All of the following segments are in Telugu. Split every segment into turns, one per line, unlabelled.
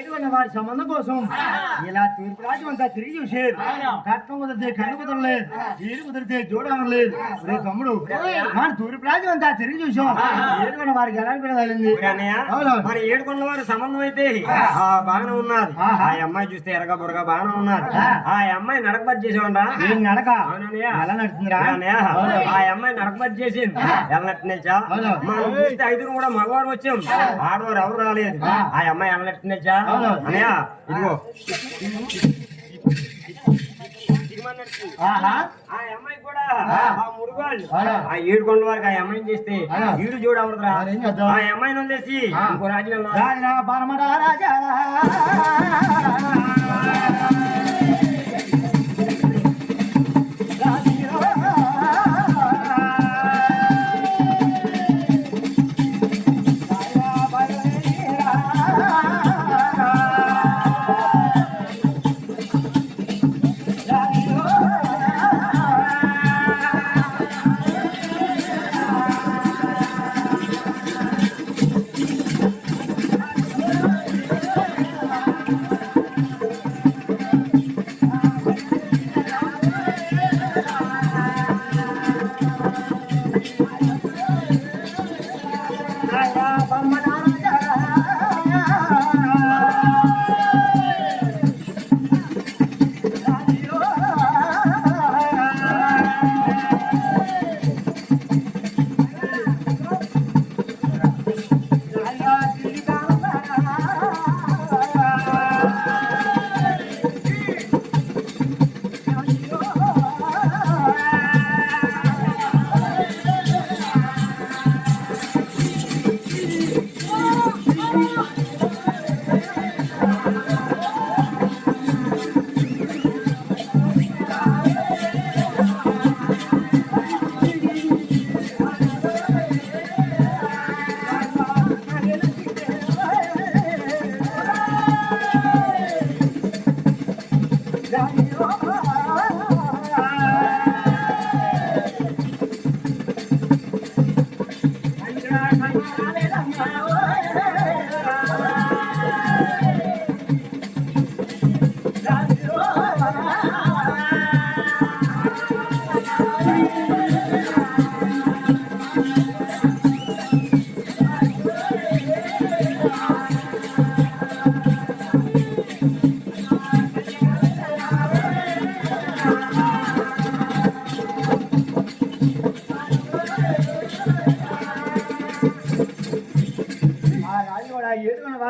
చేటువంటి వారి సంబంధం కోసం ఇలా రాజ్యం అంతా తిరిగి చూసేది కట్నం కుదిరితే కన్ను కుదరలేదు వీరు కుదిరితే చూడలేదు రే తమ్ముడు మన తూర్పు రాజ్యం అంతా తిరిగి చూసాం. ఏడుకున్న వారికి ఎలా తగిలింది.
మరి వారి సంబంధం అయితే ఆ. బాగానే ఉన్నది.
ఆహా.
ఆ అమ్మాయి చూస్తే ఎరగా బురగా బాగానే ఉన్నది.
ఆ.
అమ్మాయి నడకబడి చేసేవంట
ఈ నడక. ఎలా నడుతుందిరా
ఆ. అమ్మాయి నడకబడి చేసింది. నిల్చా
అవును.
మనం చూస్తే ఐదుగురు కూడా మగవారు వచ్చాం. ఆడవారు ఎవరు రాలేదు.
ఆ.
అమ్మాయి నిల్చా
అవును.
అన్నయ్య ఇదిగో.
ఆహా
ఆ అమ్మాయి కూడా
ఆ.
మురుగాళ్ళు. ఆ ఏడుకొండల వారికి ఆ అమ్మాయిని చేస్తే. ఈడు చూడవరుదురా? ఆ అమ్మాయిని వదిలేసి. ఇంకో రాజ్యం.
రాజా రాజా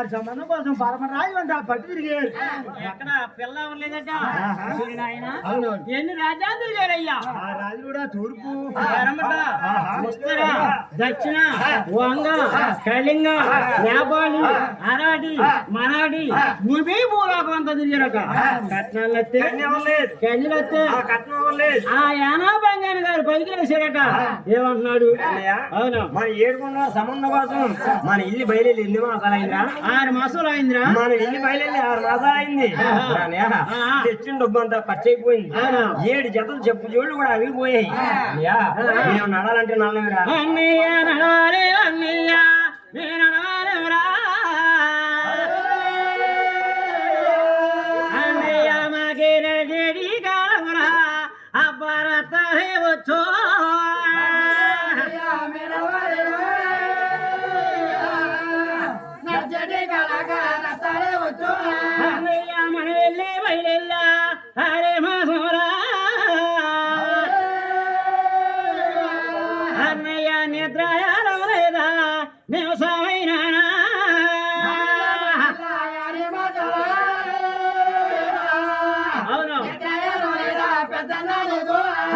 వారి సంబంధం కోసం పరమరాజు అంట పట్టు తిరిగాడు
ఎక్కడ పిల్ల లేదట
ఆహా. అవునవును.
ఎన్ని రాజ్యాలు తిరిగారయ్యా
ఆ రాజు కూడా తూర్పు.
ఉత్తర దక్షిణ వంగ కళింగ నేపాలి అరాడి మరాఠీ భూమి భూలోకం అంతా తిరిగారట కట్నాలు వస్తే
ఆ
యానా బంగారు గారు పైకి వేసారట ఏమంటున్నాడు? అవును?
మన ఏడుకొండల సంబంధం కోసం మన ఇల్లు బయలుదేరి ఎన్ని మాసాలు అయిందా
ఆరు మాసాలు అయిందిరా
మన ఇల్లు బయలుదేరి ఆరు మాసాలు అయింది. తెచ్చిన డబ్బు అంతా ఖర్చు అయిపోయింది
అవునా?
ఏడు జతలు చెప్పు జోళ్ళు కూడా అవిగిపోయాయి అన్నయ్య, మేము నడాలంటే నల్లమిరా
అన్నయ్య నడాలే అన్నయ్య. నేను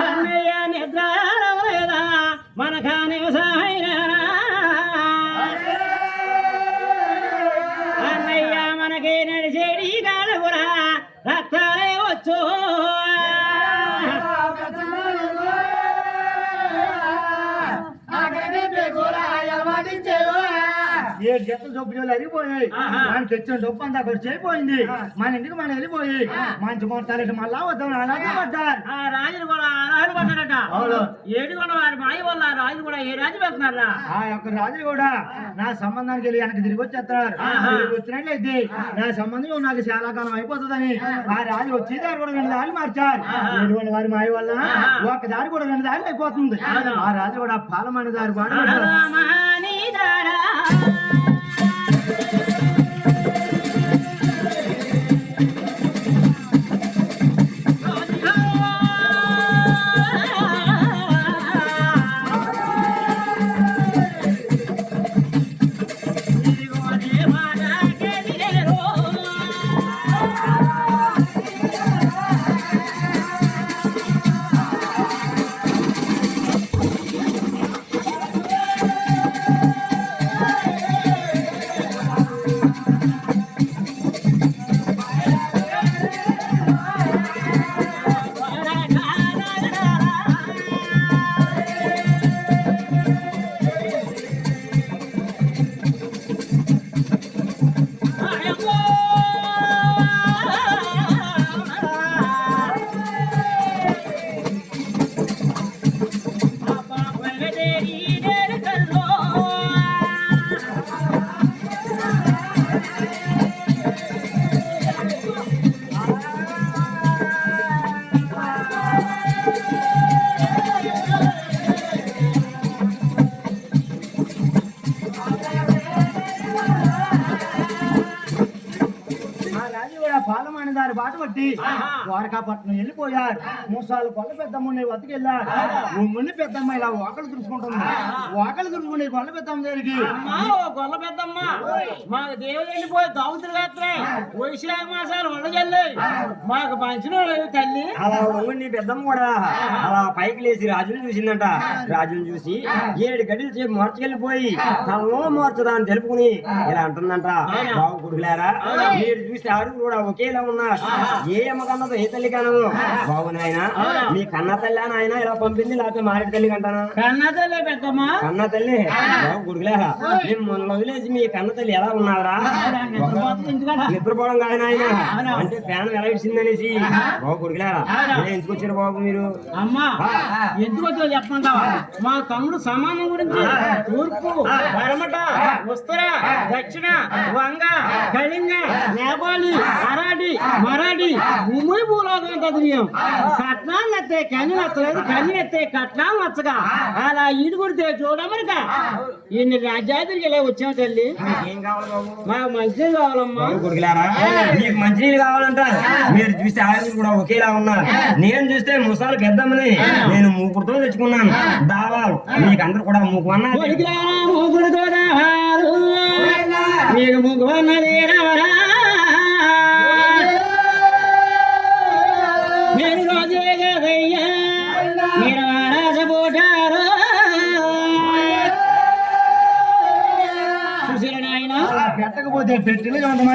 అన్నయ్య నిద్ర మన కానీ నివసమైన
ఏడు జతలు డబ్బు జోలు అరిగిపోయాయి. మనం తెచ్చిన డబ్బు అంతా ఖర్చు అయిపోయింది. మన ఇంటికి మనం వెళ్ళిపోయి మంచి మొత్తాలు మళ్ళా వద్దాం అలాగే పడ్డారు
ఆ రాజులు కూడా రాజులు పడ్డారట. ఏడు కూడా వారి మాయ వల్ల ఆ రాజు కూడా ఏ రాజు పెడుతున్నారా?
ఆ యొక్క రాజులు కూడా నా సంబంధానికి వెళ్ళి వెనక్కి తిరిగి వచ్చేస్తారు. తిరిగి వచ్చినట్లయితే నా సంబంధం నాకు చాలా కాలం అయిపోతుందని. ఆ. రాజు వచ్చే దారి కూడా రెండు దారులు మార్చారు. ఎటువంటి వారి మాయ వల్ల. ఒక దారి కూడా రెండు దారులు అయిపోతుంది. ఆ రాజు కూడా పాలమైన దారి పాడు
రామహానిదారా. ఇదిగో దేవాలకెదిరేరో.
దారి బాట పట్టి ద్వారకాపట్నం వెళ్ళిపోయారు మూసాలు కొల్ల పెద్దమ్మ వద్దకెళ్ళారు ఉమ్ముని పెద్దమ్మ ఇలా వాకలు తుడుచుకుంటుంది. వాకలు తుడుచుకుని కొల్ల పెద్దమ్మ దగ్గరికి
గొల్ల పెద్దమ్మ. మాకు దేవుడు వెళ్ళిపోయి దౌతులు కత్తాయి వైశాఖ మాసాలు ఉండజల్లి మాకు పంచిన తల్లి?
అలా వంగుని పెద్దమ్మ కూడా అలా పైకి లేచి రాజుని చూసిందంట. రాజుని చూసి ఏడు గడిలు చేసి మార్చుకెళ్ళిపోయి తనలో మార్చదా అని తెలుపుకుని ఇలా అంటుందంట. బాబు కొడుకులారా మీరు చూస్తే ఆరుగురు కూడా ఒకేలా ఉన్నారు ఏ అమ్మ కన్నదో ఏ తల్లి కనదు బాబు నాయన మీ కన్న తల్లి నాయన ఇలా పంపింది లేకపోతే మారేడు తల్లి కంటానా
కన్నా తల్లి పెద్దమ్మ.
కన్న తల్లి? బాబు కొడుకులేరా మిమ్మల్ని వదిలేసి మీ కన్న తల్లి ఎలా ఉన్నారా. నిద్రపోవడం కాదు నాయన. అంటే ఫ్యాన్ ఎలా ఇచ్చిందనేసి బాబు ఇలా ఎందుకు వచ్చారు బాబు మీరు?
అమ్మా ఎందుకు వచ్చో చెప్పమంటావా? మా తమ్ముడు సమానం గురించి తూర్పు పడమట ఉత్తర దక్షిణ వంగ కళింగ నేపాలి మరాఠీ మరాఠీ భూమి భూలోకం తదియం కట్నాలు ఎత్తే కన్ను నచ్చలేదు కన్ను ఎత్తే కట్నాలు నచ్చగా అలా ఈడు కొడితే చూడమరిక ఇన్ని రాజ్యాతులకి ఇలా వచ్చాం తల్లి?
ఏం కావాలి బాబు?
మాకు మంచిది కావాలమ్మా.
మీకు మంచినీళ్ళు కావాలంట. మీరు చూస్తే ఆరుగురు కూడా ఒకేలా ఉన్నారు నేను చూస్తే ముసాలు పెద్దమ్మని నేను మూకుడుతో తెచ్చుకున్నాను. దావాలు. మీకు అందరు కూడా మూకు అన్నారు.
మీకు ముగ్గు అన్నది చూసారా నాయన